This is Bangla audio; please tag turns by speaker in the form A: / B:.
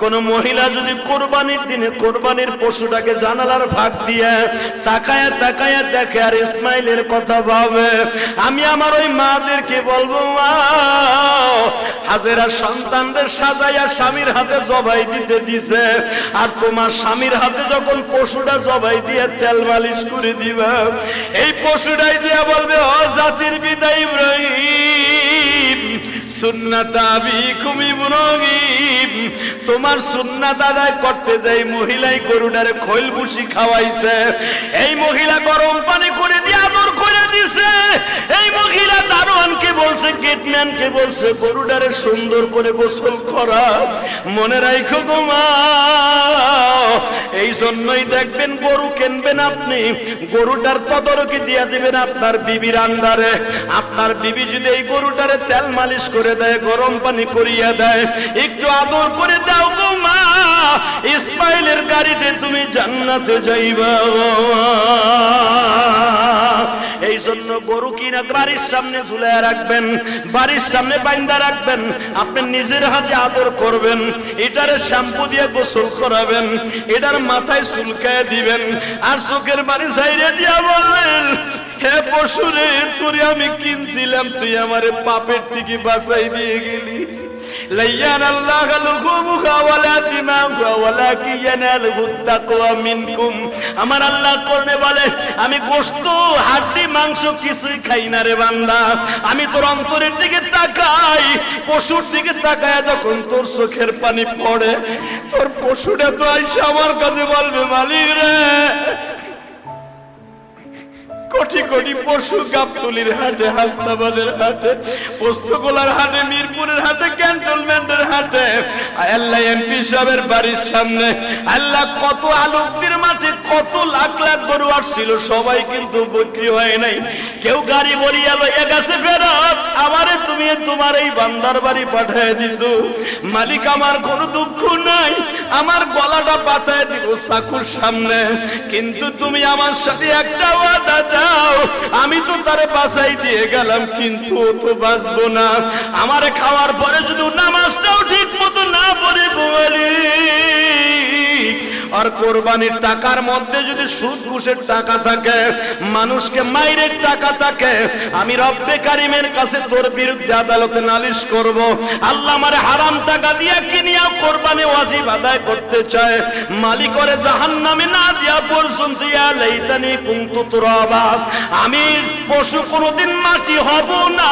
A: কোন মহিলা যদি কোরবানির দিনে কোরবানির পশুটাকে জানালার ভাগ দিয়ে তাকায় তাকায় দেখে আর ইসমাইলের কথা ভাবে, আমি আমার ওই মাদেরকে বলব হাজেরা সন্তানদের সাজাইয়া স্বামীর হাতে জবাই দিতে দিছে। আর তোমার স্বামীর হাতে যখন পশুটা জবাই দিয়ে তেল মালিশ করে দিবা, এই পশুটাই দিয়া বলবে, ও জাতির বিদায় ইব্রাহিম, সুন্নাত আবিকুম ইব্রাহিম তোমার সুন্না দাদায় করতে যাই মহিলাই গরুটারে খৈল ভুসি খাওয়াইছে, এই মহিলা গরম পানি করে দিয়ে আদর করে দিছে। এই মহিলা দারোয়ানকে বলছে, গেটম্যানকে বলছে, গরুটারে সুন্দর করে গোসল করা। মনে রাখো মা। এই জন্যই দেখবেন গরু কিনবেন আপনি। গরুটার তদারকি দিয়ে দিবেন আপনার বিবির আন্ডারে। আপনার বিবি যদি এই গরুটারে তেল মালিশ করে দেয়, গরম পানি করিয়া দেয়, একটু আদর করে দাও গো মা। ইসমাইলের গাড়িতে তুমি জান্নাতে যাইবা। জন্য গরু কিনা বাড়ির সামনে ঝুলাইয়া রাখবেন, বাড়ির সামনে বাইন্দা রাখবেন, আপনি নিজের হাতে আদর করবেন, এটার শ্যাম্পু দিয়ে গোসল করাবেন, এটার মাথায় চুলকায় দিবেন, আর চোখের বাড়ি সাইডে দিয়া বললেন, হে পশুরে, তোরে আমি কিনছিলাম, তুই আমারে পাপের থেকে বাঁচাই দিয়ে গেলি। লাইয়ান আল্লাহ লুকুমুহা ওয়ালা দিমাহুহা ওয়ালাকি ইয়ানালুহুত তাকওয়া মিনকুম আমার আল্লাহ করনে বলে, আমি গোশত, হাড্ডি, মাংস কিছুই খাই না রে বান্দা। আমি তোর অন্তরের দিকে তাকাই, পশুর দিকে তাকায় যখন তোর চোখের পানি পড়ে, তোর পশুটা তো আইসা আমার কাছে বলবে, মালিক রে। কোটি কোটি পশু গাবতলির হাটে, হাসনাবাদের হাটে, পোস্তগোলার হাটে, মিরপুরের হাটে, ক্যান্টনমেন্টের হাটে। আল্লাহ, এমপি সাহেবের বাড়ির সামনে। আল্লাহ, কত আলোকদের মাঠে কত লাখ লাখ গরু আসছিল সবাই কিন্তু বিক্রি হয় নাই। কেউ গাড়ি বলিয়া লইয়া গেছে ফেরত, আমারে তুমি তোমার এই বান্দার বাড়ি পাঠিয়ে দিছো। মালিক, আমার কোনো দুঃখ নাই। আমার গলাটা পাতায় দিব সাকুর সামনে, কিন্তু তুমি আমার সাথে একটা ওয়াদা দাও। আমি তো তারে বাসাই দিয়ে গেলাম, কিন্তু ও তো বাঁচবো না। আমারে খাওয়ার পরে যদি নামাজটাও কোরবানির টাকার মধ্যে যদি সুদ ঘুষের টাকা থাকে, মানুষকে মাইরের টাকা থাকে, আমি রব্বে কারিমের কাছে তোর বিরুদ্ধে আদালতে নালিশ করব। আল্লাহ আমারে হারাম টাকা দিয়ে কিনিয়া কোরবানি ওয়াজিব আদায় করতে চায়। মালিক মালিকরে জাহান্নামে না দিয়া পর্যন্ত লাইতানি কুনতু তুরাবা। আমি পশু কোনোদিন মাটি হব না।